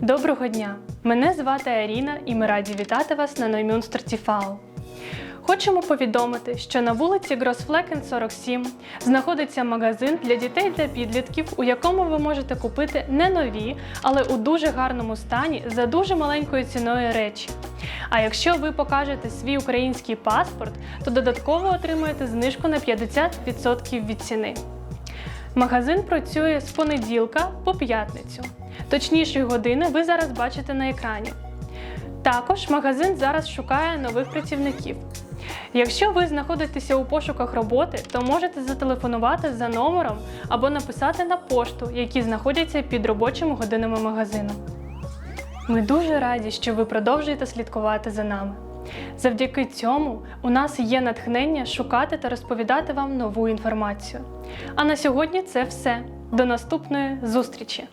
Доброго дня! Мене звати Аріна і ми раді вітати вас на Ноймюнстер Тіфау. Хочемо повідомити, що на вулиці Гросфлекен 47 знаходиться магазин для дітей та підлітків, у якому ви можете купити не нові, але у дуже гарному стані за дуже маленькою ціною речі. А якщо ви покажете свій український паспорт, то додатково отримаєте знижку на 50% від ціни. Магазин працює з понеділка по п'ятницю. Точніші години ви зараз бачите на екрані. Також магазин зараз шукає нових працівників. Якщо ви знаходитеся у пошуках роботи, то можете зателефонувати за номером або написати на пошту, які знаходяться під робочими годинами магазину. Ми дуже раді, що ви продовжуєте слідкувати за нами. Завдяки цьому у нас є натхнення шукати та розповідати вам нову інформацію. А на сьогодні це все. До наступної зустрічі!